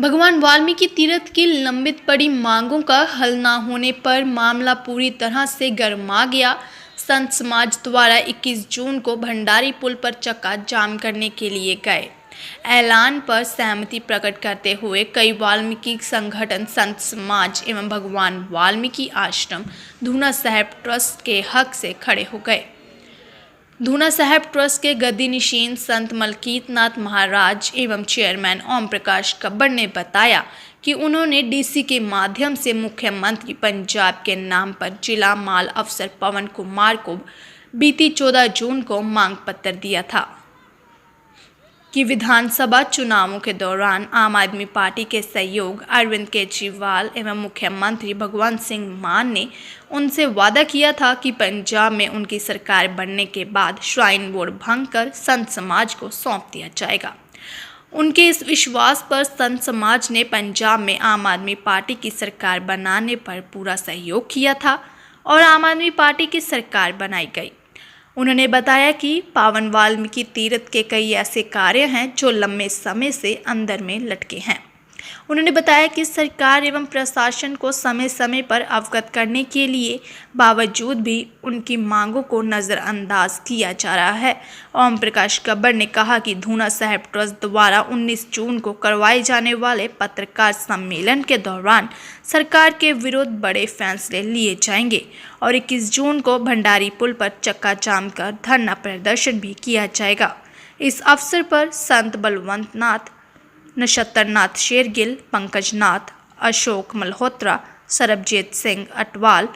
भगवान वाल्मीकि तीर्थ की लंबित पड़ी मांगों का हल न होने पर मामला पूरी तरह से गर्मा गया। संत समाज द्वारा 21 जून को भंडारी पुल पर चक्का जाम करने के लिए गए। ऐलान पर सहमति प्रकट करते हुए कई वाल्मीकि संगठन, संत समाज एवं भगवान वाल्मीकि आश्रम, धूना साहेब ट्रस्ट के हक से खड़े हो गए। धूना साहब ट्रस्ट के गद्दी निशीन संत मलकीत नाथ महाराज एवं चेयरमैन ओम प्रकाश कब्बर ने बताया कि उन्होंने डीसी के माध्यम से मुख्यमंत्री पंजाब के नाम पर जिला माल अफसर पवन कुमार को बीती 14 जून को मांग पत्र दिया था। कि विधानसभा चुनावों के दौरान आम आदमी पार्टी के सहयोग, अरविंद केजरीवाल एवं मुख्यमंत्री भगवंत सिंह मान ने उनसे वादा किया था कि पंजाब में उनकी सरकार बनने के बाद श्राइन बोर्ड भंग कर संत समाज को सौंप दिया जाएगा। उनके इस विश्वास पर संत समाज ने पंजाब में आम आदमी पार्टी की सरकार बनाने पर पूरा सहयोग किया था और आम आदमी पार्टी की सरकार बनाई गई। उन्होंने बताया कि पावन वाल्मीकि तीर्थ के कई ऐसे कार्य हैं जो लंबे समय से अंदर में लटके हैं उन्होंने बताया कि सरकार एवं प्रशासन को समय समय पर अवगत करने के लिए बावजूद भी उनकी मांगों को नज़रअंदाज किया जा रहा है। ओम प्रकाश कब्बर ने कहा कि धूना साहेब ट्रस्ट द्वारा 19 जून को करवाए जाने वाले पत्रकार सम्मेलन के दौरान सरकार के विरुद्ध बड़े फैसले लिए जाएँगे और 21 जून को भंडारी पुल पर चक्का जाम कर धरना प्रदर्शन भी किया जाएगा। इस अवसर पर संत बलवंत नाथ नक्षत्रनाथ शेरगिल पंकज नाथ अशोक मल्होत्रा सरबजीत सिंह अटवाल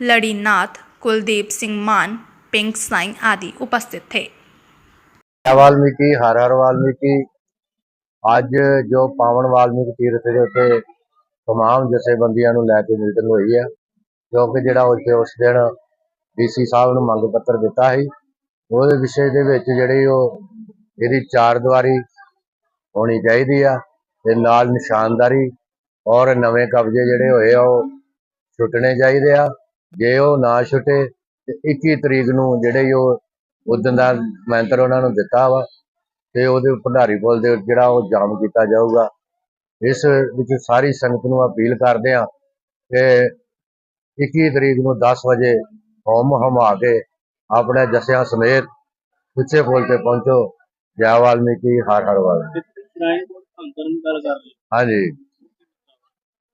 लड़ीनाथ कुलदीप सिंह मान पिंक साई आदि उपस्थित थे ਜੈ ਵਾਲਮੀਕੀ ਹਰ ਹਰ ਵਾਲਮੀਕੀ ਅੱਜ ਜੋ ਪਾਵਨ ਵਾਲਮੀਕੀ ਤੀਰਥ ਦੇ ਉੱਤੇ ਤਮਾਮ ਜਥੇਬੰਦੀਆਂ ਨੂੰ ਲੈ ਕੇ ਮੀਟਿੰਗ ਹੋਈ ਹੈ ਕਿਉਂਕਿ ਜਿਹੜਾ ਉੱਥੇ ਉਸ ਦਿਨ ਡੀਸੀ ਸਾਹਿਬ ਨੂੰ ਮੰਗ ਪੱਤਰ ਦਿੱਤਾ ਸੀ ਉਹਦੇ ਵਿਸ਼ੇ ਦੇ ਵਿੱਚ ਜਿਹੜੀ ਉਹ ਇਹਦੀ ਚਾਰ ਦੀਵਾਰੀ ਹੋਣੀ ਚਾਹੀਦੀ ਆ ਤੇ ਨਾਲ ਨਿਸ਼ਾਨਦਾਰੀ ਔਰ ਨਵੇਂ ਕਬਜ਼ੇ ਜਿਹੜੇ ਹੋਏ ਆ, ਉਹ ਛੁੱਟਣੇ ਚਾਹੀਦੇ ਆ। ਜੇ ਉਹ ਨਾ ਛੁੱਟੇ ਤੇ 21 ਤਰੀਕ ਨੂੰ ਜਿਹੜੇ ਉਹ ਉਦੋਂ ਦਾ ਮੰਤਰ ਉਹਨਾਂ ਨੂੰ ਦਿੱਤਾ ਵਾ ਤੇ ਉਹਦੇ ਭੰਡਾਰੀ ਪੁਲ ਦੇ ਜਿਹੜਾ ਉਹ ਜਾਮ ਕੀਤਾ ਜਾਊਗਾ। ਇਸ ਵਿੱਚ ਸਾਰੀ ਸੰਗਤ ਨੂੰ ਅਪੀਲ ਕਰਦੇ ਆ ਕਿ 21 ਤਰੀਕ ਨੂੰ 10 ਵਜੇ ਹੋਮ ਹਮਾ ਕੇ ਆਪਣੇ ਜਸਿਆਂ ਸਮੇਤ ਉੱਚੇ ਪੁਲ ਤੇ ਪਹੁੰਚੋ। ਜੈ ਵਾਲਮੀਕੀ, ਹਰ ਹਰ ਵਾਲ ਅੰਦਰ ਨੂੰ ਗੱਲ ਕਰ ਰਹੇ ਹਾਂਜੀ।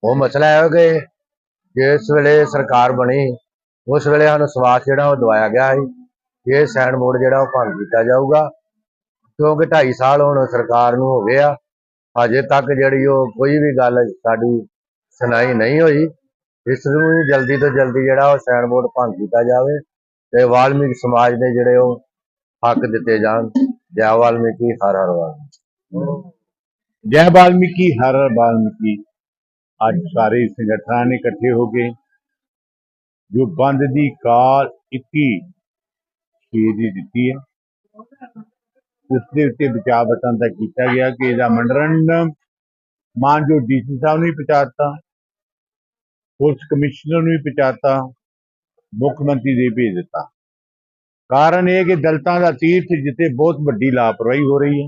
ਉਹ ਮਸਲਾ ਹੈ ਕਿ ਜਿਸ ਵੇਲੇ ਸਰਕਾਰ ਬਣੀ, ਉਸ ਵੇਲੇ ਸਾਨੂੰ ਸਵਾਸ ਜਿਹੜਾ ਉਹ ਦਵਾਇਆ ਗਿਆ ਸੀ ਇਹ ਸਾਈਨ ਬੋਰਡ ਜਿਹੜਾ ਉਹ ਭੰਗ ਕੀਤਾ ਜਾਊਗਾ। ਕਿਉਂਕਿ 2.5 ਸਾਲ ਹੁਣ ਸਰਕਾਰ ਨੂੰ ਹੋ ਗਏ ਆ, ਹਜੇ ਤੱਕ ਜਿਹੜੀ ਉਹ ਕੋਈ ਵੀ ਗੱਲ ਸਾਡੀ ਸੁਣਾਈ ਨਹੀਂ ਹੋਈ, ਇਸ ਨੂੰ ਜਲਦੀ ਤੋਂ ਜਲਦੀ ਜਿਹੜਾ ਉਹ ਸਾਈਨ ਬੋਰਡ ਭੰਗ ਕੀਤਾ ਜਾਵੇ ਤੇ ਵਾਲਮੀਕ ਸਮਾਜ ਦੇ ਜਿਹੜੇ ਉਹ ਹੱਕ ਦਿੱਤੇ ਜਾਣ। ਜੈ ਵਾਲਮੀਕੀ, ਹਰ ਹਰ ਵਾਲਮੀਕੀ। ਜੈ ਵਾਲਮੀਕੀ ਹਰ ਵਾਲਮੀਕੀ ਅੱਜ ਸਾਰੇ ਸੰਗਠਨਾਂ ਨੇ ਇਕੱਠੇ ਹੋ ਕੇ ਜੋ ਬੰਦ ਦੀ ਕਾਲ 21 ਛੇ ਦੀ ਦਿੱਤੀ ਹੈ, ਉਸ ਦੇ ਉੱਤੇ ਬਚਾਅ ਬਟਨ ਦਾ ਕੀਤਾ ਗਿਆ ਕਿ ਇਹਦਾ ਮੰਡਰਨ ਮਾਨ ਜੋ ਡੀਸੀ ਸਾਹਿਬ ਨੂੰ ਵੀ ਪਹੁੰਚਾਤਾ, ਪੁਲਿਸ ਕਮਿਸ਼ਨਰ ਨੂੰ ਵੀ ਪਹੁੰਚਾਤਾ, ਮੁੱਖ ਮੰਤਰੀ ਦੇ ਭੇਜ ਦਿੱਤਾ। ਕਾਰਨ ਇਹ ਕਿ ਦਲਤਾਂ ਦਾ ਤੀਰਥ ਜਿੱਥੇ ਬਹੁਤ ਵੱਡੀ ਲਾਪਰਵਾਹੀ ਹੋ ਰਹੀ ਹੈ।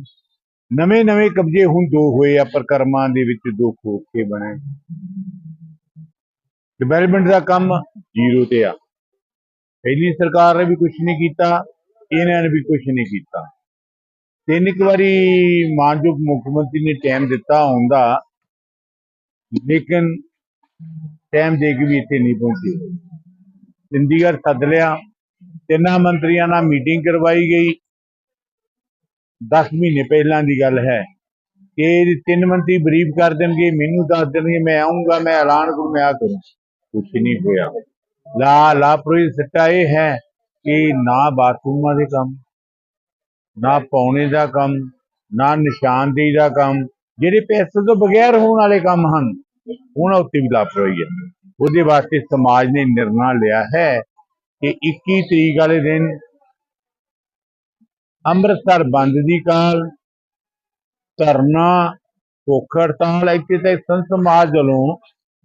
ਨਵੇਂ ਨਵੇਂ ਕਬਜ਼ੇ ਹੁਣ ਦੋ ਹੋਏ ਆ ਪ੍ਰਕਰਮਾਂ ਦੇ ਵਿੱਚ ਦੋ ਖੋਖੇ ਬਣੇ। ਡਿਵੈਲਪਮੈਂਟ ਦਾ ਕੰਮ ਜ਼ੀਰੋ ਤੇ ਆ। ਪਹਿਲੀ ਸਰਕਾਰ ਨੇ ਵੀ ਕੁਝ ਨਹੀਂ ਕੀਤਾ, ਇਹਨਾਂ ਨੇ ਵੀ ਕੁਝ ਨਹੀਂ ਕੀਤਾ। ਤਿੰਨ ਇੱਕ ਵਾਰੀ ਮਾਨਯੋਗ ਮੁੱਖ ਮੰਤਰੀ ਨੇ ਟਾਈਮ ਦਿੱਤਾ ਹੁੰਦਾ ਲੇਕਿਨ ਟਾਈਮ ਦੇ ਕੇ ਵੀ ਇੱਥੇ ਨਹੀਂ ਪਹੁੰਚੇ। ਚੰਡੀਗੜ੍ਹ ਸੱਦ ਲਿਆ। ਤਿੰਨਾਂ ਮੰਤਰੀਆਂ ਨਾਲ ਮੀਟਿੰਗ ਕਰਵਾਈ ਗਈ। 10 ਮਹੀਨੇ ਪਹਿਲਾਂ ਦੀ ਗੱਲ ਹੈ ਕਿ ਤਿੰਨ ਮੰਤਰੀ ਬਰੀਫ ਕਰ ਦੇਣਗੇ, ਮੈਨੂੰ ਦੱਸ ਦੇਣਗੇ, ਮੈਂ ਆਉਂਗਾ ਮੈਂ ਐਲਾਨ ਕਰੂੰ, ਮੈਂ ਆ ਕਰੂੰ। ਕੁਛ ਨਹੀਂ ਹੋਇਆ। ਲਾ ਲਾਪਰੋਈ ਸੱਟਾ ਇਹ ਹੈ ਕਿ ਨਾ ਬਾਥਰੂਮਾਂ ਦੇ ਕੰਮ, ਨਾ ਪੌਣੇ ਦਾ ਕੰਮ, ਨਾ ਨਿਸ਼ਾਨਦੇਹੀ ਦਾ ਕੰਮ, ਜਿਹੜੇ ਪੈਸੇ ਤੋਂ ਬਗੈਰ ਹੋਣ ਵਾਲੇ ਕੰਮ ਹਨ, ਉਹਨਾਂ ਉੱਤੇ ਵੀ ਲਾਪਰਵਾਹੀ ਹੈ। ਉਹਦੇ ਵਾਸਤੇ ਸਮਾਜ ਨੇ ਨਿਰਣਾ ਲਿਆ ਹੈ ਕਿ 21 ਤਰੀਕ ਵਾਲੇ ਦਿਨ ਅੰਮ੍ਰਿਤਸਰ ਬੰਦ ਦੀ ਕਾਲ, ਧਰਨਾ, ਭੁੱਖ ਹੜਤਾਲ, ਇੱਥੇ ਤੱਕ ਸੰਤ ਸਮਾਜ ਵੱਲੋਂ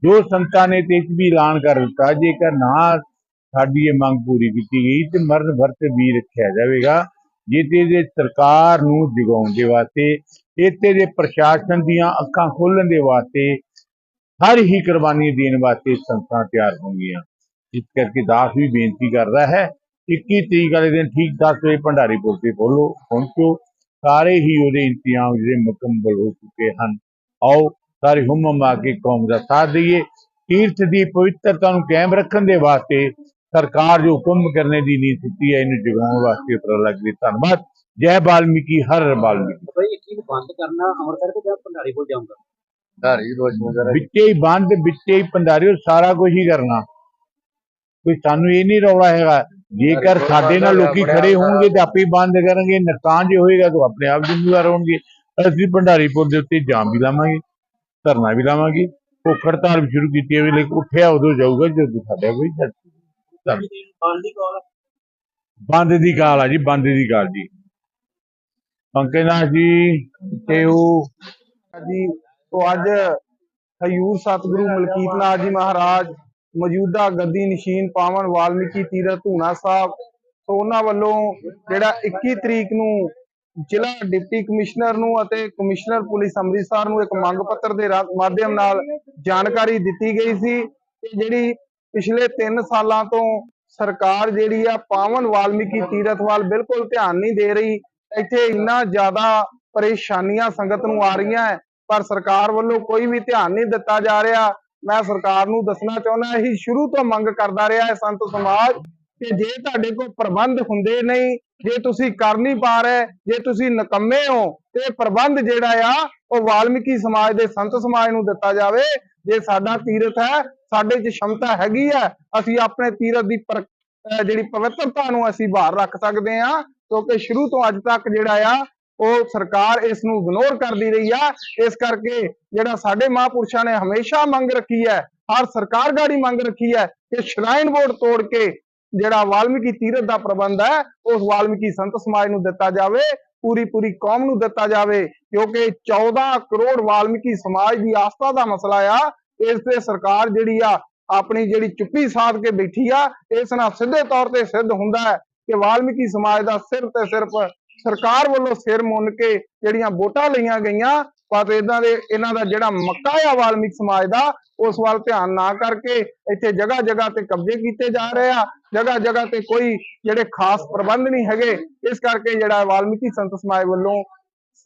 ਜੋ ਸੰਤਾਂ ਨੇ ਤੇ ਵੀ ਐਲਾਨ ਕਰ ਦਿੱਤਾ, ਜੇਕਰ ਨਾ ਸਾਡੀ ਇਹ ਮੰਗ ਪੂਰੀ ਕੀਤੀ ਗਈ, ਤੇ ਮਰਨ ਵਰਤ ਵੀ ਰੱਖਿਆ ਜਾਵੇਗਾ। ਜਿੱਤੇ ਦੇ ਸਰਕਾਰ ਨੂੰ ਜਗਾਉਣ ਦੇ ਵਾਸਤੇ, ਇੱਥੇ ਦੇ ਪ੍ਰਸ਼ਾਸਨ ਦੀਆਂ ਅੱਖਾਂ ਖੋਲਣ ਦੇ ਵਾਸਤੇ, ਹਰ ਹੀ ਕੁਰਬਾਨੀ ਦੇਣ ਵਾਸਤੇ ਸੰਸਥਾ ਤਿਆਰ ਹੋਣਗੀਆਂ। ਇਸ ਕਰਕੇ ਦਾਸ ਵੀ ਬੇਨਤੀ ਕਰਦਾ ਹੈ 21 ਤਰੀਕ ਵਾਲੇ ਦਿਨ ਠੀਕ 10 ਵਜੇ ਭੰਡਾਰੀਪੁਰ ਤੇ ਪਹੁੰਚੋ ਪਹੁੰਚੋ ਸਾਰੇ ਹੀ ਉਹਦੇ ਇੰਤਜ਼ਾਮ ਜਿਹੜੇ ਮੁਕੰਮਲ ਹੋ ਚੁੱਕੇ ਹਨ। ਆਓ ਸਾਰੇ ਹੁਮਮ ਆ ਕੇ ਕੌਮ ਦਾ ਸਾਥ ਦਈਏ। ਤੀਰਥ ਦੀ ਪਵਿੱਤਰਤਾ ਨੂੰ ਕਾਇਮ ਰੱਖਣ ਦੇ ਵਾਸਤੇ ਸਰਕਾਰ ਜੋ ਹੁਕਮ ਕਰਨੇ ਦੀ ਨੀਤ ਦਿੱਤੀ ਹੈ ਇਹਨੂੰ ਜਗਾਉਣ ਵਾਸਤੇ ਉਪਰਾਲਾ ਕਰੀ ਧੰਨਵਾਦ। ਜੈ ਬਾਲਮੀਕੀ ਹਰ ਬਾਲਮੀਕੀ। ਭਾਈ ਇੱਕ ਚੀਜ਼ ਬੰਦ ਕਰਨਾ? ਅੰਮ੍ਰਿਤਸਰ ਤੇ ਜਾਂ ਭੰਡਾਰੀ ਕੋਲ ਜਾਊਂਗਾ? ਧਾਰੀ ਰੋਸ਼ਨ ਕਰ ਵਿੱਚੇ ਹੀ ਬੰਦ ਵਿੱਚੇ ਹੀ ਭੰਡਾਰੀਓ ਸਾਰਾ ਕੁਝ ਹੀ ਕਰਨਾ। ਕੋਈ ਸਾਨੂੰ ਇਹ ਨਹੀਂ ਰੌਲਾ ਹੈਗਾ। ਜੇਕਰ ਸਾਡੇ ਨਾਲ ਲੋਕੀ ਖੜੇ ਹੋਣਗੇ ਤੇ ਆਪੇ ਬੰਦ ਕਰਨਗੇ ਨੁਕਸਾਨ ਜੇ ਹੋਏਗਾ ਤਾਂ ਆਪਣੇ ਆਪ ਜ਼ਿੰਮੇਵਾਰ ਹੋਣਗੇ। ਅਸੀਂ ਭੰਡਾਰੀਪੁਰ ਦੇ ਉੱਤੇ ਜਾਮ ਵੀ ਲਾਵਾਂਗੇ ਧਰਨਾ ਵੀ ਲਾਵਾਂਗੇ। ਭੁੱਖ ਹੜਤਾਲ ਵੀ ਸ਼ੁਰੂ ਕੀਤੀ ਹੈ ਲੇਕਿਨ ਉੱਠਿਆ ਉਦੋਂ ਜਾਊਗਾ ਜਦੋਂ ਸਾਡਾ ਕੋਈ ਬੰਦ ਦੀ ਕਾਲ ਬੰਦ ਦੀ ਕਾਲ ਆ ਜੀ ਬੰਦ ਦੀ ਕਾਲ ਜੀ। ਪੰਕਜਨਾਥ ਜੀ ਤੇ ਉਹ ਜੀ ਤੋਂ ਅੱਜ ਹਯੂਰ ਸਤਿਗੁਰੂ ਮਲਕੀਤ ਨਾਥ ਜੀ ਮਹਾਰਾਜ ਮੌਜੂਦਾ ਗੱਦੀ ਨਸ਼ੀਨ ਪਾਵਨ ਵਾਲਮੀਕੀ ਤੀਰਥ ਧੂਣਾ ਸਾਹਿਬ ਤੋਂ ਉਹਨਾਂ ਵੱਲੋਂ ਜਿਹੜਾ 21 ਤਰੀਕ ਨੂੰ ਜ਼ਿਲ੍ਹਾ ਡਿਪਟੀ ਕਮਿਸ਼ਨਰ ਨੂੰ ਅਤੇ ਕਮਿਸ਼ਨਰ ਪੁਲਿਸ ਅੰਮ੍ਰਿਤਸਰ ਨੂੰ ਇੱਕ ਮੰਗ ਪੱਤਰ ਦੇ ਮਾਧਿਅਮ ਨਾਲ ਜਾਣਕਾਰੀ ਦਿੱਤੀ ਗਈ ਸੀ ਜਿਹੜੀ ਪਿਛਲੇ 3 ਸਾਲਾਂ ਤੋਂ ਸਰਕਾਰ ਜਿਹੜੀ ਆ ਪਾਵਨ ਵਾਲਮੀਕੀ ਤੀਰਥ ਵੱਲ ਬਿਲਕੁਲ ਧਿਆਨ ਨਹੀਂ ਦੇ ਰਹੀ, ਇੱਥੇ ਇੰਨਾ ਜ਼ਿਆਦਾ ਪਰੇਸ਼ਾਨੀਆਂ ਸੰਗਤ ਨੂੰ ਆ ਰਹੀਆਂ ਹੈ, ਪਰ ਸਰਕਾਰ ਵੱਲੋਂ ਕੋਈ ਵੀ ਧਿਆਨ ਨਹੀਂ ਦਿੱਤਾ ਜਾ ਰਿਹਾ। ਮੈਂ ਸਰਕਾਰ ਨੂੰ ਦੱਸਣਾ ਚਾਹੁੰਦਾ, ਇਹੀ ਸ਼ੁਰੂ ਤੋਂ ਮੰਗ ਕਰਦਾ ਰਿਹਾ ਹੈ ਸੰਤ ਸਮਾਜ ਕਿ ਜੇ ਤੁਹਾਡੇ ਕੋਲ ਪ੍ਰਬੰਧ ਹੁੰਦੇ ਨਹੀਂ, ਜੇ ਤੁਸੀਂ ਕਰ ਨਹੀਂ ਪਾ ਰਹੇ, ਜੇ ਤੁਸੀਂ ਨਕੰਮੇ ਹੋ, ਤੇ ਪ੍ਰਬੰਧ ਜਿਹੜਾ ਆ, ਉਹ ਵਾਲਮੀਕੀ ਸਮਾਜ ਦੇ ਸੰਤ ਸਮਾਜ ਨੂੰ ਦਿੱਤਾ ਜਾਵੇ। ਜੇ ਸਾਡਾ ਤੀਰਥ ਹੈ, ਸਾਡੇ 'ਚ ਸ਼ਮਤਾ ਹੈਗੀ ਹੈ, ਅਸੀਂ ਆਪਣੇ ਤੀਰਥ ਦੀ ਪਰ- ਜਿਹੜੀ ਪਵਿੱਤਰਤਾ ਨੂੰ ਅਸੀਂ ਬਾਹਰ ਰੱਖ ਸਕਦੇ ਹਾਂ, ਕਿਉਂਕਿ ਸ਼ੁਰੂ ਤੋਂ ਅੱਜ ਤੱਕ ਜਿਹੜਾ ਆ ਉਹ ਸਰਕਾਰ ਇਸ ਨੂੰ ਇਗਨੋਰ ਕਰਦੀ ਰਹੀ ਆ। ਇਸ ਕਰਕੇ ਜਿਹੜਾ ਸਾਡੇ ਮਹਾਂਪੁਰਸ਼ਾਂ ਨੇ ਹਮੇਸ਼ਾ ਮੰਗ ਰੱਖੀ ਹੈ, ਹਰ ਸਰਕਾਰ ਗਾੜੀ ਮੰਗ ਰੱਖੀ ਹੈ ਕਿ ਸ਼ਰਾਈਨ ਬੋਰਡ ਤੋੜ ਕੇ ਜਿਹੜਾ ਵਾਲਮੀਕੀ ਤੀਰਥ ਦਾ ਪ੍ਰਬੰਧ ਹੈ, ਉਸ ਵਾਲਮੀਕੀ ਸੰਤ ਸਮਾਜ ਨੂੰ ਦਿੱਤਾ ਜਾਵੇ, ਪੂਰੀ ਪੂਰੀ ਕੌਮ ਨੂੰ ਦਿੱਤਾ ਜਾਵੇ, ਕਿਉਂਕਿ 14 ਕਰੋੜ ਵਾਲਮੀਕੀ ਸਮਾਜ ਦੀ ਆਸਥਾ ਦਾ ਮਸਲਾ ਆ। ਇਸ ਤੇ ਸਰਕਾਰ ਜਿਹੜੀ ਆ, ਆਪਣੀ ਜਿਹੜੀ ਚੁੱਪੀ ਸਾਧ ਕੇ ਬੈਠੀ ਆ, ਇਸ ਨਾਲ ਸਿੱਧੇ ਤੌਰ ਤੇ ਸਿੱਧ ਹੁੰਦਾ ਹੈ ਕਿ ਵਾਲਮੀਕੀ ਸਮਾਜ ਦਾ ਸਿਰਫ ਤੇ ਸਿਰਫ ਸਰਕਾਰ ਵੱਲੋਂ ਸਿਰ ਮੁੰਨ ਕੇ ਜਿਹੜੀਆਂ ਵੋਟਾਂ ਲਈਆਂ ਗਈਆਂ, ਪਰ ਇਹਨਾਂ ਦੇ ਇਹਨਾਂ ਦਾ ਜਿਹੜਾ ਮੱਕਾ ਆ ਵਾਲਮੀਕ ਸਮਾਜ ਦਾ, ਉਸ ਵੱਲ ਧਿਆਨ ਨਾ ਕਰਕੇ ਇੱਥੇ ਜਗ੍ਹਾ ਜਗ੍ਹਾ ਤੇ ਕਬਜ਼ੇ ਕੀਤੇ ਜਾ ਰਹੇ ਆ ਜਗ੍ਹਾ ਜਗ੍ਹਾ ਤੇ ਕੋਈ ਜਿਹੜੇ ਖਾਸ ਪ੍ਰਬੰਧ ਨਹੀਂ ਹੈਗੇ, ਇਸ ਕਰਕੇ ਜਿਹੜਾ ਵਾਲਮੀਕੀ ਸੰਤ ਸਮਾਜ ਵੱਲੋਂ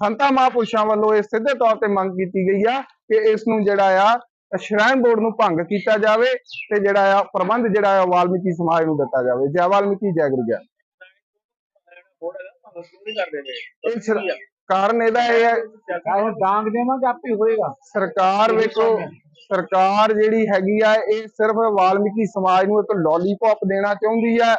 ਸੰਤਾਂ ਮਹਾਂਪੁਰਸ਼ਾਂ ਵੱਲੋਂ ਇਹ ਸਿੱਧੇ ਤੌਰ ਤੇ ਮੰਗ ਕੀਤੀ ਗਈ ਆ ਕਿ ਇਸ ਨੂੰ ਜਿਹੜਾ ਆ ਸ਼ਰਾਇਨ ਬੋਰਡ ਨੂੰ ਭੰਗ ਕੀਤਾ ਜਾਵੇ ਤੇ ਜਿਹੜਾ ਆ ਪ੍ਰਬੰਧ ਜਿਹੜਾ ਆ ਵਾਲਮੀਕੀ ਸਮਾਜ ਨੂੰ ਦਿੱਤਾ ਜਾਵੇ। ਜੈ ਵਾਲਮੀਕੀ ਜੈ ਗੁਰੂ ਜੈ ਨਹੀਂ ਕਰਦੇ ਇਹ ਸਿਰ- ਕਾਰਨ ਇਹਦਾ ਇਹ ਹੈ ਆਹੋ ਡਾਂਗ ਦੇਵਾਂਗੇ ਆਪੇ ਹੋਏਗਾ। ਸਰਕਾਰ ਵੇਖੋ ਸਰਕਾਰ ਜਿਹੜੀ ਹੈਗੀ ਆ ਇਹ ਸਿਰਫ ਵਾਲਮੀਕੀ ਸਮਾਜ ਨੂੰ ਇੱਕ ਲੋਲੀਪੌਪ ਦੇਣਾ ਚਾਹੁੰਦੀ ਹੈ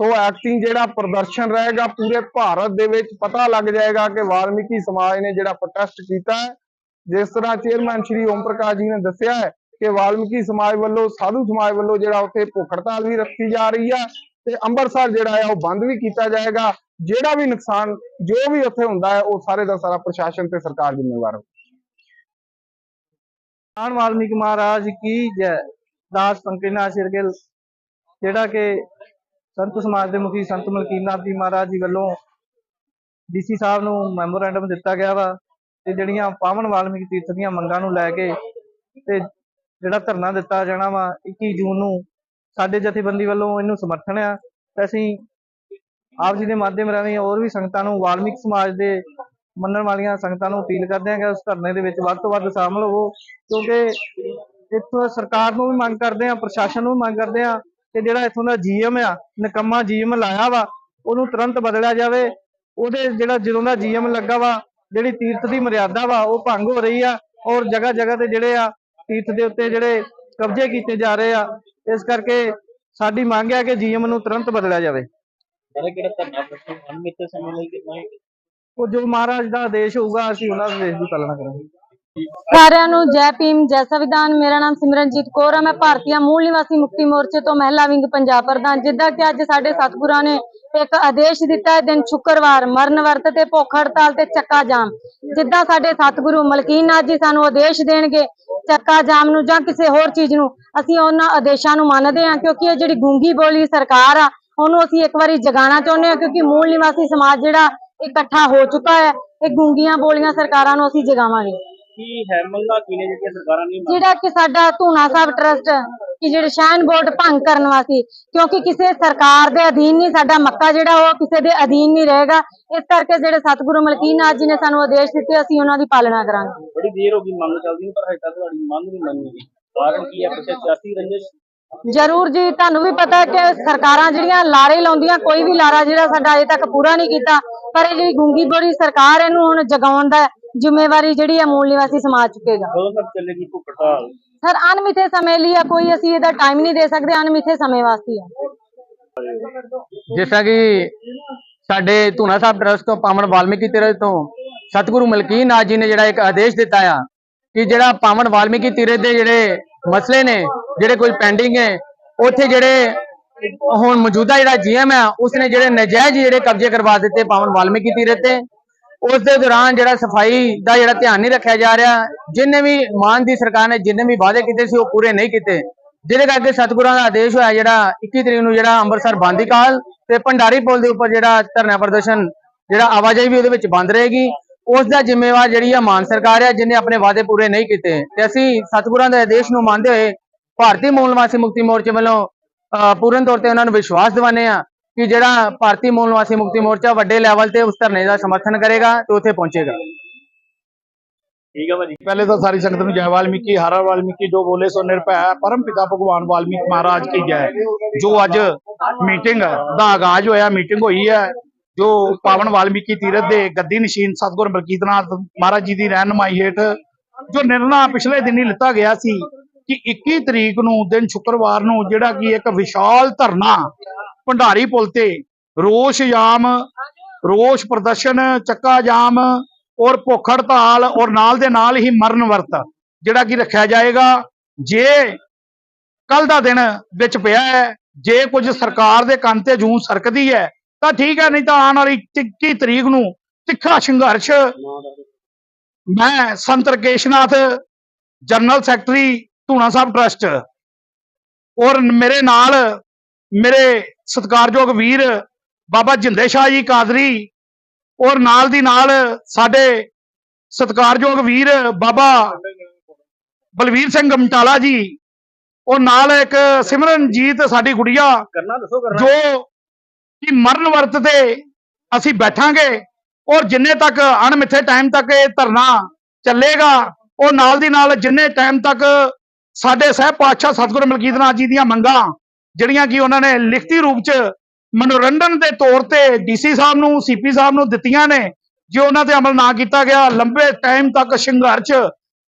ਸੋ ਐਕਟਿੰਗ ਜਿਹੜਾ ਪ੍ਰਦਰਸ਼ਨ ਰਹੇਗਾ ਪੂਰੇ ਭਾਰਤ ਦੇ ਵਿੱਚ ਪਤਾ ਲੱਗ ਜਾਏਗਾ ਕਿ ਵਾਲਮੀਕੀ ਸਮਾਜ ਨੇ ਜਿਹੜਾ ਪ੍ਰੋਟੈਸਟ ਕੀਤਾ ਹੈ। ਜਿਸ ਤਰ੍ਹਾਂ ਚੇਅਰਮੈਨ ਸ਼੍ਰੀ ਓਮ ਪ੍ਰਕਾਸ਼ ਜੀ ਨੇ ਦੱਸਿਆ ਹੈ ਕਿ ਵਾਲਮੀਕੀ ਸਮਾਜ ਵੱਲੋਂ ਸਾਧੂ ਸਮਾਜ ਵੱਲੋਂ ਜਿਹੜਾ ਉੱਥੇ ਭੁੱਖ ਹੜਤਾਲ ਵੀ ਰੱਖੀ ਜਾ ਰਹੀ ਹੈ ਤੇ ਅੰਮ੍ਰਿਤਸਰ ਜਿਹੜਾ ਹੈ ਉਹ ਬੰਦ ਵੀ ਕੀਤਾ ਜਾਏਗਾ। ਜਿਹੜਾ ਵੀ ਨੁਕਸਾਨ, ਜੋ ਵੀ ਉੱਥੇ ਹੁੰਦਾ ਹੈ, ਉਹ ਸਾਰੇ ਦਾ ਸਾਰਾ ਪ੍ਰਸ਼ਾਸਨ ਤੇ ਸਰਕਾਰ ਜ਼ਿੰਮੇਵਾਰ ਹੈ ਆਨ ਵਾਲਮੀਕ ਮਹਾਰਾਜ ਕੀ ਜੈ? ਦਾਸ ਪੰਕਜਨਾਥ ਸ਼ਿਰਗਿਲ, ਜਿਹੜਾ ਕਿ ਸੰਤ ਸਮਾਜ ਦੇ ਮੁਖੀ ਸੰਤ ਮਲਕੀਨਾਥ ਜੀ ਮਹਾਰਾਜ ਜੀ ਵੱਲੋਂ ਡੀਸੀ ਸਾਹਿਬ ਨੂੰ ਮੈਮੋਰੈਂਡਮ ਦਿੱਤਾ ਗਿਆ ਵਾ ਤੇ ਜਿਹੜੀਆਂ ਪਾਵਨ ਵਾਲਮੀਕ ਤੀਰਥ ਦੀਆਂ ਮੰਗਾਂ ਨੂੰ ਲੈ ਕੇ ਤੇ ਜਿਹੜਾ ਧਰਨਾ ਦਿੱਤਾ ਜਾਣਾ ਵਾ 21 ਜੂਨ ਨੂੰ ਸਾਡੇ ਜਥੇਬੰਦੀ ਵੱਲੋਂ ਇਹਨੂੰ ਸਮਰਥਨ ਆ, ਤੇ ਅਸੀਂ ਆਪ ਜੀ ਦੇ ਮਾਧਿਅਮ ਰਾਹੀਂ ਹੋਰ ਵੀ ਸੰਗਤਾਂ ਨੂੰ ਵਾਲਮੀਕ ਸਮਾਜ ਦੇ ਮੰਨਣ ਵਾਲੀਆਂ ਸੰਗਤਾਂ ਨੂੰ ਅਪੀਲ ਕਰਦੇ ਹਾਂ ਕਿ ਉਸ ਧਰਨੇ ਦੇ ਵਿੱਚ ਵੱਧ ਤੋਂ ਵੱਧ ਸ਼ਾਮਲ ਹੋਵੋ, ਕਿਉਂਕਿ ਇੱਥੋਂ ਸਰਕਾਰ ਨੂੰ ਵੀ ਮੰਗ ਕਰਦੇ ਆ ਪ੍ਰਸ਼ਾਸਨ ਨੂੰ ਵੀ ਮੰਗ ਕਰਦੇ ਆ ਕਿ ਜਿਹੜਾ ਇੱਥੋਂ ਦਾ ਜੀਐਮ ਆ, ਨਕੰਮਾ ਜੀਐਮ ਲਾਇਆ ਵਾ, ਉਹਨੂੰ ਤੁਰੰਤ ਬਦਲਿਆ ਜਾਵੇ। ਉਹਦੇ ਜਿਹੜਾ ਜਦੋਂ ਦਾ ਜੀਐਮ ਲੱਗਾ ਵਾ, ਜਿਹੜੀ ਤੀਰਥ ਦੀ ਮਰਿਆਦਾ ਵਾ, ਉਹ ਭੰਗ ਹੋ ਰਹੀ ਆ ਔਰ ਜਗ੍ਹਾ ਜਗ੍ਹਾ ਤੇ ਜਿਹੜੇ ਆ ਤੀਰਥ ਦੇ ਉੱਤੇ ਜਿਹੜੇ ਕਬਜ਼ੇ ਕੀਤੇ ਜਾ ਰਹੇ ਆ, ਇਸ ਕਰਕੇ ਸਾਡੀ ਮੰਗ ਹੈ ਕਿ ਜੀਐਮ ਨੂੰ ਤੁਰੰਤ ਬਦਲਿਆ ਜਾਵੇ। ਸਾਰੇ ਕਿਹੜਾ ਧਰਨਾ ਬੱਚੇ ਅਨਮਿੱਤੇ ਸਮੇਂ ਲਈ ਕਿੰਨਾ ਉਹ ਜੋ ਮਹਾਰਾਜ ਦਾ ਆਦੇਸ਼ ਹੋਊਗਾ ਅਸੀਂ ਉਹਨਾਂ ਦੇ ਦੀ ਪਾਲਣਾ ਕਰਾਂਗੇ। ਸਾਰਿਆਂ ਨੂੰ ਜੈ ਭੀਮ ਜੈ ਸੰਵਿਧਾਨ। ਮੇਰਾ ਨਾਮ ਸਿਮਰਨਜੀਤ ਕੌਰ ਹੈ ਮੈਂ ਭਾਰਤੀਆ ਮੂਲ ਨਿਵਾਸੀ ਮੁਕਤੀ ਮੋਰਚੇ ਤੋਂ ਮਹਿਲਾ ਵਿੰਗ ਪੰਜਾਬ ਪ੍ਰਧਾਨ ਜਿੱਦਾਂ ਕਿ ਅੱਜ ਸਾਡੇ ਸਤਿਗੁਰਾਂ ਨੇ ਇੱਕ ਆਦੇਸ਼ ਦਿੱਤਾ ਹੈ ਦਿਨ ਸ਼ੁੱਕਰਵਾਰ ਮਰਨ ਵਰਤ ਤੇ ਭੁੱਖ ਹੜਤਾਲ ਤੇ ਚੱਕਾ ਜਾਮ। ਜਿੱਦਾਂ ਸਾਡੇ ਸਤਿਗੁਰੂ ਮਲਕੀਨ ਨਾਥ ਜੀ ਸਾਨੂੰ ਆਦੇਸ਼ ਦੇਣਗੇ ਚੱਕਾ ਜਾਮ ਨੂੰ ਜਾਂ ਕਿਸੇ ਹੋਰ ਚੀਜ਼ ਨੂੰ ਅਸੀਂ ਉਹਨਾਂ ਆਦੇਸ਼ਾਂ ਨੂੰ ਮੰਨਦੇ ਹਾਂ ਕਿਉਂਕਿ ਇਹ ਜਿਹੜੀ ਗੂੰਗੀ ਬੋਲੀ ਸਰਕਾਰ ਆ ਉਹਨੂੰ ਅਸੀਂ ਇੱਕ ਵਾਰੀ ਜਗਾਉਣਾ ਚਾਹੁੰਦੇ ਹਾਂ ਕਿਉਂਕਿ ਮੂਲ ਨਿਵਾਸੀ ਸਮਾਜ ਜਿਹੜਾ ਇਕੱਠਾ ਹੋ ਚੁੱਕਾ ਹੈ ਇਹ ਗੂੰਗੀਆਂ ਬੋਲੀਆਂ ਸਰਕਾਰਾਂ ਨੂੰ ਅਸੀਂ ਜਗਾਵਾਂਗੇ। ਕੀ ਹੈ ਮੰਗਾ ਕੀ ਨੇ ਜਿਹੜੀਆਂ ਸਰਕਾਰਾਂ ਨਹੀਂ ਜਿਹੜਾ ਕਿ ਸਾਡਾ ਧੂਣਾ ਸਾਹਿਬ ਟਰਸਟ ਕਿ ਜਿਹੜੇ ਸ਼ਾਇਨ ਬੋਰਡ ਭੰਗ ਕਰਨ ਵਾਸਤੇ ਕਿਉਂਕਿ ਕਿਸੇ ਸਰਕਾਰ ਦੇ ਅਧੀਨ ਨਹੀਂ ਸਾਡਾ ਮੱਕਾ ਜਿਹੜਾ ਉਹ ਕਿਸੇ ਦੇ ਅਧੀਨ ਨਹੀਂ ਰਹੇਗਾ। ਇਸ ਕਰਕੇ ਜਿਹੜੇ ਸਤਿਗੁਰੂ ਮਲਕੀਨਾਥ ਜੀ ਨੇ ਸਾਨੂੰ ਆਦੇਸ਼ ਦਿੱਤੇ ਅਸੀਂ ਉਹਨਾਂ ਦੀ ਪਾਲਣਾ ਕਰਾਂਗੇ। ਬੜੀ ਦੇਰ ਹੋ ਗਈ ਮੰਗ ਚੱਲਦੀ ਪਰ ਹਜੇ ਤੱਕ ਤੁਹਾਡੀ ਮੰਗ ਨਹੀਂ ਮੰਨੀ ਗਈ। ਕਾਰਨ ਕੀ ਹੈ? ਪਿੱਛੇ ਸਿਆਸੀ ਰੰਜਿਸ਼ ਜਰੂਰ ਜੀ ਤੁਹਾਨੂੰ ਵੀ ਪਤਾ ਹੈ ਕਿ ਸਰਕਾਰਾਂ ਜਿਹੜੀਆਂ ਲਾਰੇ ਲਾਉਂਦੀਆਂ ਕੋਈ ਵੀ ਲਾਰਾ ਜਿਹੜਾ ਸਾਡਾ ਅਜੇ ਤੱਕ ਪੂਰਾ ਨਹੀਂ ਕੀਤਾ ਪਰ ਇਹ ਜਿਹੜੀ ਗੁੰਗੀ ਬੋੜੀ ਸਰਕਾਰ ਇਹਨੂੰ ਹੁਣ ਜਗਾਉਣ ਦਾ ਜ਼ਿੰਮੇਵਾਰੀ ਜਿਹੜੀ ਹੈ ਮੂਲ ਨਿਵਾਸੀ ਸਮਾਜ ਚੁੱਕੇਗਾ ਕਦੋਂ ਤੱਕ ਚੱਲੇਗੀ ਭੁੱਖ ਹੜਤਾਲ? ਸਰ ਅਣਮਿੱਥੇ ਸਮੇਂ ਲਈ ਆ ਕੋਈ ਅਸੀਂ ਇਹਦਾ ਟਾਈਮ ਨਹੀਂ ਦੇ ਸਕਦੇ ਅਣਮਿੱਥੇ ਸਮੇਂ ਵਾਸਤੇ ਹੈ ਜਿਸ ਤਰ੍ਹਾਂ ਕਿ ਸਾਡੇ ਧੂਣਾ ਸਾਹਿਬ ਟਰਸਟ ਤੋਂ ਪਾਵਨ ਵਾਲਮੀਕੀ ਤੀਰਥ ਤੋਂ ਸਤਿਗੁਰੂ ਮਲਕੀਨ ਨਾਥ ਜੀ ਨੇ ਜਿਹੜਾ ਇੱਕ ਆਦੇਸ਼ ਦਿੱਤਾ ਆ ਕਿ ਜਿਹੜਾ ਪਾਵਨ ਵਾਲਮੀਕੀ ਤੀਰਥ ਦੇ ਜਿਹੜੇ ਮਸਲੇ ਨੇ, ਜਿਹੜੇ ਕੋਈ ਪੈਂਡਿੰਗ ਹੈ ਉੱਥੇ ਜਿਹੜੇ ਹੁਣ ਮੌਜੂਦਾ ਜਿਹੜਾ ਜੀਐਮ ਹੈ ਉਸਨੇ ਜਿਹੜੇ ਨਜਾਇਜ਼ ਜਿਹੜੇ ਕਬਜ਼ੇ ਕਰਵਾ ਦਿੱਤੇ, ਪਾਵਨ ਵਾਲਮੀਕੀ ਤੀਰਥ ਤੇ, ਉਸ ਦੇ ਦੌਰਾਨ ਜਿਹੜਾ ਸਫ਼ਾਈ ਦਾ ਜਿਹੜਾ ਧਿਆਨ ਨਹੀਂ ਰੱਖਿਆ ਜਾ ਰਿਹਾ, ਜਿੰਨੇ ਵੀ ਮਾਨ ਦੀ ਸਰਕਾਰ ਨੇ ਜਿੰਨੇ ਵੀ ਵਾਅਦੇ ਕੀਤੇ ਸੀ, ਉਹ ਪੂਰੇ ਨਹੀਂ ਕੀਤੇ। ਜਿਹਦੇ ਕਰਕੇ ਸਤਿਗੁਰਾਂ ਦਾ ਆਦੇਸ਼ ਹੋਇਆ ਜਿਹੜਾ 21 ਤਰੀਕ ਨੂੰ ਜਿਹੜਾ ਅੰਮ੍ਰਿਤਸਰ ਬੰਦੀ ਕਾਲ, ਤੇ ਭੰਡਾਰੀ ਪੁਲ ਦੇ ਉੱਪਰ ਜਿਹੜਾ ਧਰਨਾ ਪ੍ਰਦਰਸ਼ਨ, ਜਿਹੜਾ ਆਵਾਜਾਈ ਵੀ ਉਹਦੇ ਵਿੱਚ ਬੰਦ ਰਹੇਗੀ। ਉਸ ਜ਼ਿੰਮੇਵਾਰ ਜਿਹੜੀ ਆ ਮਾਨ ਸਰਕਾਰ ਹੈ ਜਿਨੇ ਆਪਣੇ ਵਾਅਦੇ ਪੂਰੇ ਨਹੀਂ ਕੀਤੇ। ਤੇ ਅਸੀਂ ਸਤਪੁਰਾਂ ਦੇ ਆਦੇਸ਼ ਨੂੰ ਮੰਨਦੇ ਹੋਏ ਭਾਰਤੀ ਮੂਲ ਨਿਵਾਸੀ ਮੁਕਤੀ ਮੋਰਚੇ ਵੱਲੋਂ ਪੂਰਨ ਤੌਰ ਤੇ ਉਹਨਾਂ ਨੂੰ ਵਿਸ਼ਵਾਸ ਦਿਵਾਨੇ ਆ ਕਿ ਜਿਹੜਾ ਭਾਰਤੀ ਮੂਲ ਨਿਵਾਸੀ ਮੁਕਤੀ ਮੋਰਚਾ ਵੱਡੇ ਲੈਵਲ ਤੇ ਉਸ ਧਰਨੇ ਦਾ ਸਮਰਥਨ ਕਰੇਗਾ ਤੇ ਉੱਥੇ ਪਹੁੰਚੇਗਾ। ਠੀਕ ਹੈ ਭਾਜੀ। ਪਹਿਲੇ ਤਾਂ ਸਾਰੀ ਸੰਗਤ ਨੂੰ ਜੈ ਵਾਲਮੀਕੀ ਹਰਾ ਵਾਲਮੀਕੀ ਜੋ ਬੋਲੇ ਸੋ ਨਿਰਭੈ ਪਰਮ ਪਿਤਾ ਭਗਵਾਨ ਵਾਲਮੀਕ ਮਹਾਰਾਜ ਕੀ ਜੈ। ਜੋ ਅੱਜ ਮੀਟਿੰਗ ਦਾ ਆਗਾਜ਼ ਹੋਇਆ ਮੀਟਿੰਗ ਹੋਈ ਹੈ ਜੋ ਪਾਵਨ ਵਾਲਮੀਕੀ ਤੀਰਥ ਦੇ ਗੱਦੀ ਨਸ਼ੀਨ ਸਤਗੁਰ ਮਲਕੀਤਨਾਥ ਮਹਾਰਾਜ ਜੀ ਦੀ ਰਹਿਨਮਾਈ ਹੇਠ ਜੋ ਨਿਰਣਾ ਪਿਛਲੇ ਦਿਨੀ ਲਿੱਤਾ ਗਿਆ ਸੀ ਕਿ 21 ਤਰੀਕ ਨੂੰ ਦਿਨ ਸ਼ੁੱਕਰਵਾਰ ਨੂੰ ਜਿਹੜਾ ਕਿ ਇੱਕ ਵਿਸ਼ਾਲ ਧਰਨਾ ਭੰਡਾਰੀ ਪੁਲ ਤੇ ਰੋਸ਼ ਜਾਮ ਰੋਸ਼ ਪ੍ਰਦਰਸ਼ਨ, ਚੱਕਾ ਜਾਮ ਔਰ ਭੁੱਖ ਹੜਤਾਲ ਔਰ ਨਾਲ ਦੇ ਨਾਲ ਹੀ ਮਰਨ ਵਰਤ ਜਿਹੜਾ ਕਿ ਰੱਖਿਆ ਜਾਏਗਾ। ਜੇ ਕੱਲ ਦਾ ਦਿਨ ਵਿੱਚ ਪਿਆ ਹੈ, ਜੇ ਕੁਝ ਸਰਕਾਰ ਦੇ ਕੰਨ ਤੇ ਜੂੰ ਸਰਕਦੀ ਹੈ ਤਾਂ ਠੀਕ ਹੈ ਨਹੀਂ ਤਾਂ ਆਉਣ ਵਾਲੀ 21 ਤਰੀਕ ਨੂੰ ਤਿੱਖਾ ਸੰਘਰਸ਼। ਮੈਂ Sant Rakeshnath general secretary Dhuna Sahib trust ਔਰ ਮੇਰੇ ਨਾਲ ਮੇਰੇ ਸਤਿਕਾਰਯੋਗ ਵੀਰ ਬਾਬਾ ਜਿੰਦੇ ਸ਼ਾਹ ਜੀ ਕਾਦਰੀ ਔਰ ਨਾਲ ਦੀ ਨਾਲ ਸਾਡੇ ਸਤਿਕਾਰਯੋਗ ਵੀਰ ਬਾਬਾ ਬਲਵੀਰ ਸਿੰਘ ਗਮਟਾਲਾ ਜੀ ਔਰ ਨਾਲ ਇੱਕ ਸਿਮਰਨਜੀਤ ਸਾਡੀ ਗੁੜੀਆ ਜੋ ਕਿ ਮਰਨ ਵਰਤ ਤੇ ਅਸੀਂ ਬੈਠਾਂਗੇ ਔਰ ਜਿੰਨੇ ਤੱਕ ਅਣਮਿੱਥੇ ਟਾਈਮ ਤੱਕ ਇਹ ਧਰਨਾ ਚੱਲੇਗਾ, ਉਹ ਨਾਲ ਦੀ ਨਾਲ ਜਿੰਨੇ ਟਾਈਮ ਤੱਕ ਸਾਡੇ ਸਹਿਬ ਪਾਤਸ਼ਾਹ ਸਤਿਗੁਰੂ ਮਲਕੀਤ ਨਾਥ ਜੀ ਦੀਆਂ ਮੰਗਾਂ, ਜਿਹੜੀਆਂ ਕਿ ਉਹਨਾਂ ਨੇ ਲਿਖਤੀ ਰੂਪ 'ਚ ਮਨੋਰੰਜਨ ਦੇ ਤੌਰ ਤੇ ਡੀਸੀ ਸਾਹਿਬ ਨੂੰ ਸੀਪੀ ਸਾਹਿਬ ਨੂੰ ਦਿੱਤੀਆਂ ਨੇ, ਜੇ ਉਹਨਾਂ ਤੇ ਅਮਲ ਨਾ ਕੀਤਾ ਗਿਆ, ਲੰਬੇ ਟਾਈਮ ਤੱਕ ਸੰਘਰਸ਼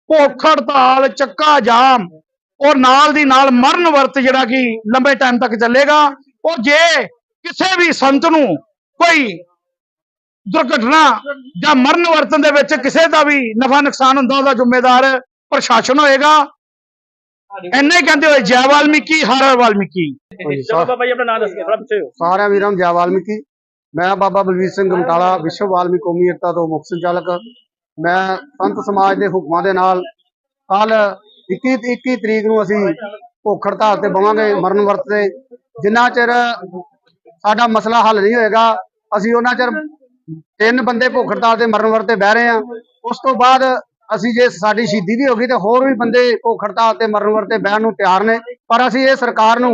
ਭੁੱਖ ਹੜਤਾਲ, ਚੱਕਾ ਜਾਮ ਔਰ ਨਾਲ ਦੀ ਨਾਲ ਮਰਨ ਵਰਤ ਜਿਹੜਾ ਕਿ ਲੰਬੇ ਟਾਈਮ ਤੱਕ ਚੱਲੇਗਾ ਔਰ ਜੇ ਕਿਸੇ ਵੀ ਸੰਤ ਨੂੰ ਕੋਈ ਦੁਰਘਟਨਾ ਜਾਂ ਮਰਨ ਵਰਤਨ ਦੇ ਵਿੱਚ ਕਿਸੇ ਦਾ ਵੀ ਨਫਾ ਨੁਕਸਾਨ ਹੁੰਦਾ ਉਹਦਾ ਜ਼ਿੰਮੇਦਾਰ ਪ੍ਰਸ਼ਾਸਨ ਹੋਏਗਾ। ਇੰਨਾ ਹੀ ਕਹਿੰਦੇ ਹੋਏ ਜੈ ਵਾਲਮੀਕੀ ਹਰ ਵਾਲਮੀਕੀ। ਚਲੋ ਬਾਬਾ ਜੀ ਆਪਣਾ ਨਾਮ ਦੱਸ ਕੇ ਥੋੜਾ ਪਿੱਛੇ। ਹੋ ਸਾਰਿਆਂ ਵੀਰਾਂ ਨੂੰ ਜੈ ਵਾਲਮੀਕੀ। ਮੈਂ ਬਾਬਾ ਬਲਵੀਰ ਸਿੰਘ ਗਮਟਾਲਾ ਵਿਸ਼ਵ ਵਾਲਮੀਕੀ ਕੌਮੀ ਏਕਤਾ ਤੋਂ ਮੁੱਖ ਸੰਚਾਲਕ। ਮੈਂ ਸੰਤ ਸਮਾਜ ਦੇ ਹੁਕਮਾਂ ਦੇ ਨਾਲ ਕੱਲ 21 21 ਤਰੀਕ ਨੂੰ ਅਸੀਂ ਭੁੱਖ ਹੜਤਾਲ ਤੇ ਬਵਾਂਗੇ ਮਰਨ ਵਰਤ ਤੇ ਜਿੰਨਾ ਚਿਰ ਸਾਡਾ ਮਸਲਾ ਹੱਲ ਨਹੀਂ ਹੋਏਗਾ। ਅਸੀਂ ਉਹਨਾਂ ਚਿਰ ਤਿੰਨ ਬੰਦੇ ਭੁੱਖ ਹੜਤਾਲ ਤੇ ਮਰਨ ਵਰਤੇ ਬਹਿ ਰਹੇ ਆ ਉਸ ਤੋਂ ਬਾਅਦ ਅਸੀਂ ਜੇ ਸਾਡੀ ਸ਼ਹੀਦੀ ਵੀ ਹੋ ਗਈ ਤੇ ਹੋਰ ਵੀ ਬੰਦੇ ਭੁੱਖ ਹੜਤਾਲ ਤੇ ਮਰਨ ਵਰਤੇ ਬਹਿਣ ਨੂੰ ਤਿਆਰ ਨੇ। ਪਰ ਅਸੀਂ ਇਹ ਸਰਕਾਰ ਨੂੰ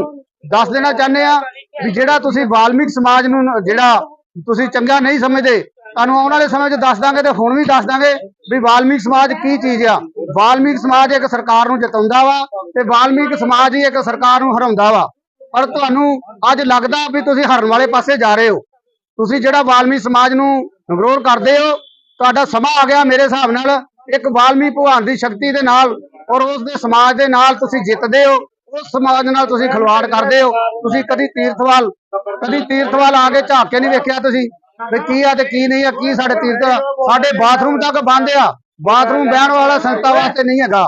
ਦੱਸ ਦੇਣਾ ਚਾਹੁੰਦੇ ਆ ਵੀ ਜਿਹੜਾ ਤੁਸੀਂ ਵਾਲਮੀਕ ਸਮਾਜ ਨੂੰ ਜਿਹੜਾ ਤੁਸੀਂ ਚੰਗਾ ਨਹੀਂ ਸਮਝਦੇ, ਤੁਹਾਨੂੰ ਆਉਣ ਵਾਲੇ ਸਮੇਂ 'ਚ ਦੱਸ ਦਾਂਗੇ ਤੇ ਹੁਣ ਵੀ ਦੱਸ ਦਾਂਗੇ ਵੀ ਵਾਲਮੀਕ ਸਮਾਜ ਕੀ ਚੀਜ਼ ਆ। ਵਾਲਮੀਕ ਸਮਾਜ ਇੱਕ ਸਰਕਾਰ ਨੂੰ ਜਿਤਾਉਂਦਾ ਵਾ ਤੇ ਵਾਲਮੀਕ ਸਮਾਜ ਹੀ ਇੱਕ ਸਰਕਾਰ ਨੂੰ ਹਰਾਉਂਦਾ ਵਾ। ਪਰ ਤੁਹਾਨੂੰ ਅੱਜ ਲੱਗਦਾ ਵੀ ਤੁਸੀਂ ਹਰਨ ਵਾਲੇ ਪਾਸੇ ਜਾ ਰਹੇ ਹੋ। ਤੁਸੀਂ ਜਿਹੜਾ ਵਾਲਮੀ ਸਮਾਜ ਨੂੰ ਵਿਰੋਧ ਕਰਦੇ ਹੋ, ਤੁਹਾਡਾ ਸਮਾਂ ਆ ਗਿਆ ਮੇਰੇ ਹਿਸਾਬ ਨਾਲ। ਇੱਕ ਵਾਲਮੀ ਭਗਵਾਨ ਦੀ ਸ਼ਕਤੀ ਦੇ ਨਾਲ ਔਰ ਉਸ ਦੇ ਸਮਾਜ ਦੇ ਨਾਲ ਤੁਸੀਂ ਜਿੱਤਦੇ ਹੋ, ਉਸ ਸਮਾਜ ਨਾਲ ਤੁਸੀਂ ਖਿਲਵਾੜ ਕਰਦੇ ਹੋ। ਤੁਸੀਂ ਕਦੀ ਤੀਰਥਵਾਲ ਕਦੀ ਤੀਰਥਵਾਲ ਆ ਕੇ ਝਾਕ ਕੇ ਨਹੀਂ ਵੇਖਿਆ ਤੁਸੀਂ ਵੀ ਕੀ ਆ ਤੇ ਕੀ ਨਹੀਂ ਆ, ਕੀ ਸਾਡੇ ਤੀਰਥ ਸਾਡੇ ਬਾਥਰੂਮ ਤੱਕ ਬੰਦ ਆ। ਬਾਥਰੂਮ ਬਹਿਣ ਵਾਲਾ ਸੰਸਥਾ ਵਾਸਤੇ ਨਹੀਂ ਹੈਗਾ।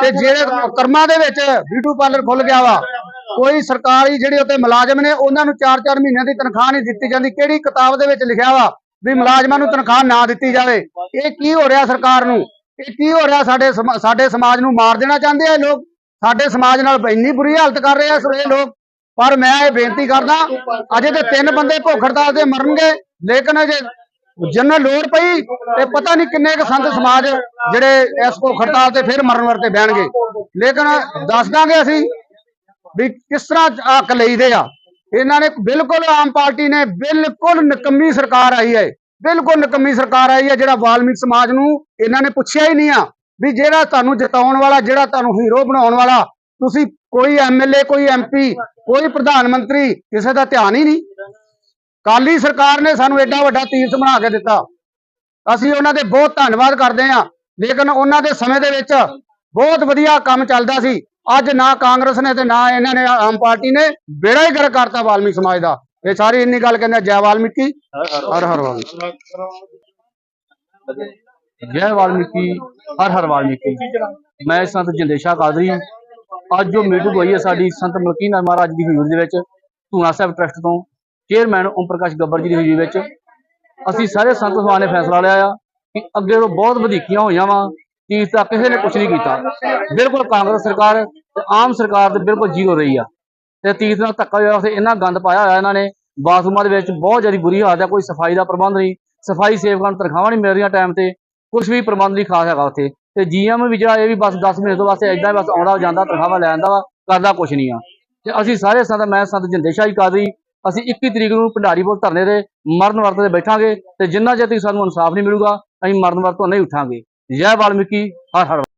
ਤੇ ਜਿਹੜੇ ਕਰਮਾਂ ਦੇ ਵਿੱਚ ਬਿਊਟੀ ਪਾਰਲਰ ਖੁੱਲ ਗਿਆ ਵਾ ਕੋਈ ਸਰਕਾਰੀ ਜਿਹੜੇ ਉੱਤੇ ਮੁਲਾਜ਼ਮ ਨੇ, ਉਹਨਾਂ ਨੂੰ 4-4 ਮਹੀਨਿਆਂ ਦੀ ਤਨਖਾਹ ਨਹੀਂ ਦਿੱਤੀ ਜਾਂਦੀ। ਕਿਹੜੀ ਕਿਤਾਬ ਦੇ ਵਿੱਚ ਲਿਖਿਆ ਵਾ ਵੀ ਮੁਲਾਜ਼ਮਾਂ ਨੂੰ ਤਨਖਾਹ ਨਾ ਦਿੱਤੀ ਜਾਵੇ? ਇਹ ਕੀ ਹੋ ਰਿਹਾ ਸਰਕਾਰ ਨੂੰ? ਇਹ ਕੀ ਹੋ ਰਿਹਾ ਸਾਡੇ ਸਮਾ- ਸਾਡੇ ਸਮਾਜ ਨੂੰ ਮਾਰ ਦੇਣਾ ਚਾਹੁੰਦੇ ਆ ਲੋਕ? ਸਾਡੇ ਸਮਾਜ ਨਾਲ ਇੰਨੀ ਬੁਰੀ ਹਾਲਤ ਕਰ ਰਹੇ ਆ ਇਹ ਲੋਕ। ਪਰ ਮੈਂ ਇਹ ਬੇਨਤੀ ਕਰਦਾ, ਅਜੇ ਤੇ ਤਿੰਨ ਬੰਦੇ ਭੁੱਖ ਹੜਤਾਲ ਤੇ ਮਰਨਗੇ, ਲੇਕਿਨ ਅਜੇ ਜਿੰਨਾ ਲੋੜ ਪਈ ਤੇ ਪਤਾ ਨਹੀਂ ਕਿੰਨੇ ਕੁ ਸੰਤ ਸਮਾਜ ਜਿਹੜੇ ਇਸ ਭੁੱਖ ਹੜਤਾਲ ਤੇ ਫਿਰ ਮਰਨ ਵਰਤੇ ਬਹਿਣਗੇ। ਲੇਕਿਨ ਦੱਸ ਦਾਂਗੇ ਅਸੀਂ ਵੀ ਕਿਸ ਤਰ੍ਹਾਂ ਹੱਕ ਲਈਦੇ ਆ। ਇਹਨਾਂ ਨੇ ਬਿਲਕੁਲ ਆਮ ਪਾਰਟੀ ਨੇ ਬਿਲਕੁਲ ਨਿਕੰਮੀ ਸਰਕਾਰ ਆਈ ਹੈ। ਬਿਲਕੁਲ ਨਿਕੰਮੀ ਸਰਕਾਰ ਆਈ ਹੈ, ਜਿਹੜਾ ਵਾਲਮੀਕ ਸਮਾਜ ਨੂੰ ਇਹਨਾਂ ਨੇ ਪੁੱਛਿਆ ਹੀ ਨਹੀਂ ਆ ਵੀ ਜਿਹੜਾ ਤੁਹਾਨੂੰ ਜਿਤਾਉਣ ਵਾਲਾ, ਜਿਹੜਾ ਤੁਹਾਨੂੰ ਹੀਰੋ ਬਣਾਉਣ ਵਾਲਾ, ਤੁਸੀਂ ਕੋਈ ਐਮਐਲਏ ਕੋਈ ਐਮਪੀ ਕੋਈ ਪ੍ਰਧਾਨ ਮੰਤਰੀ ਕਿਸੇ ਦਾ ਧਿਆਨ ਹੀ ਨਹੀਂ। ਕਾਲੀ ਸਰਕਾਰ ਨੇ ਸਾਨੂੰ ਐਡਾ ਵੱਡਾ ਤੀਰਥ ਬਣਾ ਕੇ ਦਿੱਤਾ। ਅਸੀਂ ਉਹਨਾਂ ਦੇ ਬਹੁਤ ਧੰਨਵਾਦ ਕਰਦੇ ਹਾਂ। ਲੇਕਿਨ ਉਹਨਾਂ ਦੇ ਸਮੇਂ ਦੇ ਵਿੱਚ ਬਹੁਤ ਵਧੀਆ ਕੰਮ ਚੱਲਦਾ ਸੀ। ਅੱਜ ਨਾ ਕਾਂਗਰਸ ਨੇ ਤੇ ਨਾ ਇਹਨਾਂ ਨੇ ਆਮ ਪਾਰਟੀ ਨੇ ਬੇੜਾ ਹੀ ਗਰ ਕਰਤਾ ਵਾਲਮੀਕ ਸਮਾਜ ਦਾ। ਇਹ ਸਾਰੀ ਇੰਨੀ ਗੱਲ ਕਹਿੰਦੇ ਜੈ ਵਾਲਮੀਕੀ ਹਰ ਹਰ ਵਾਲਮੀਕੀ ਜੈ ਵਾਲਮੀਕੀ ਹਰ ਹਰ ਵਾਲਮੀਕੀ। ਮੈਂ ਸੰਤ ਜਿੰਦੇਸ਼ਾ ਕਾਦਰੀ ਹਾਂ। ਅੱਜ ਜੋ ਮੀਟਿੰਗ ਹੋਈ ਹੈ ਸਾਡੀ ਸੰਤ ਮਲਕੀ ਨਾਥ ਮਹਾਰਾਜ ਦੀ ਹਜ਼ੂਰੀ ਦੇ ਵਿੱਚ ਧੂਣਾ ਸਾਹਿਬ ਟਰਸਟ ਤੋਂ ਚੇਅਰਮੈਨ ਓਮ ਪ੍ਰਕਾਸ਼ ਗੱਬਰ ਜੀ ਦੀ ਹਜ਼ੂਰੀ ਵਿੱਚ ਅਸੀਂ ਸਾਰੇ ਸੰਤ ਸਭਾ ਨੇ ਫੈਸਲਾ ਲਿਆ ਆ ਕਿ ਅੱਗੇ ਤੋਂ ਬਹੁਤ ਵਧੀਕੀਆਂ ਹੋਈਆਂ ਵਾ। ਚੀਜ਼ ਦਾ ਕਿਸੇ ਨੇ ਕੁਝ ਨਹੀਂ ਕੀਤਾ। ਬਿਲਕੁਲ ਕਾਂਗਰਸ ਸਰਕਾਰ ਤੇ ਆਮ ਸਰਕਾਰ ਤੇ ਬਿਲਕੁਲ ਜ਼ੀਰੋ ਰਹੀ ਆ। ਤੇ ਤੀਸ ਨਾਲ ਧੱਕਾ ਹੋਇਆ, ਉੱਥੇ ਇੰਨਾ ਗੰਦ ਪਾਇਆ ਹੋਇਆ ਇਹਨਾਂ ਨੇ, ਬਾਥਰੂਮਾਂ ਦੇ ਵਿੱਚ ਬਹੁਤ ਜ਼ਿਆਦਾ ਬੁਰੀ ਹਾਲਤ ਹੈ ਕੋਈ ਸਫ਼ਾਈ ਦਾ ਪ੍ਰਬੰਧ ਨਹੀਂ, ਸਫ਼ਾਈ ਸੇਵਕਾਂ ਨੂੰ ਤਨਖਾਹਾਂ ਨਹੀਂ ਮਿਲ ਰਹੀਆਂ ਟਾਈਮ ਤੇ ਕੁਝ ਵੀ ਪ੍ਰਬੰਧ ਨਹੀਂ ਖਾਸ ਹੈਗਾ ਉੱਥੇ। ਤੇ ਜੀਐਮ ਵੀ ਜਿਹੜਾ ਇਹ ਵੀ ਬਸ 10 ਮਹੀਨੇ ਤੋਂ ਵਾਸਤੇ ਏਦਾਂ ਹੀ ਬਸ ਆਉਂਦਾ, ਜਾਂਦਾ, ਤਨਖਾਹਾਂ ਲੈ ਜਾਂਦਾ ਵਾ, ਕਰਦਾ ਕੁਝ ਨਹੀਂ ਆ। ਤੇ ਅਸੀਂ ਸਾਰੇ ਸੰਤ, ਮੈਂ ਸੰਤ ਜਿੰਦੇ ਕਰ ਰਹੀ, ਅਸੀਂ 21 ਤਰੀਕ ਨੂੰ ਭੰਡਾਰੀ ਬੋਲ ਧਰਨੇ ਦੇ ਮਰਨ ਵਰਤ ਤੇ ਬੈਠਾਂਗੇ, ਤੇ ਜਿੰਨਾ ਚਿਰ ਤੱਕ ਸਾਨੂੰ ਇਨਸਾਫ ਨਹੀਂ ਮਿਲੂਗਾ, ਅਸੀਂ ਮਰਨ ਵਰਤ ਤੋਂ ਨਹੀਂ ਉਠਾਂਗੇ। ਜੈ ਵਾਲਮੀਕੀ ਹਰ ਹਰ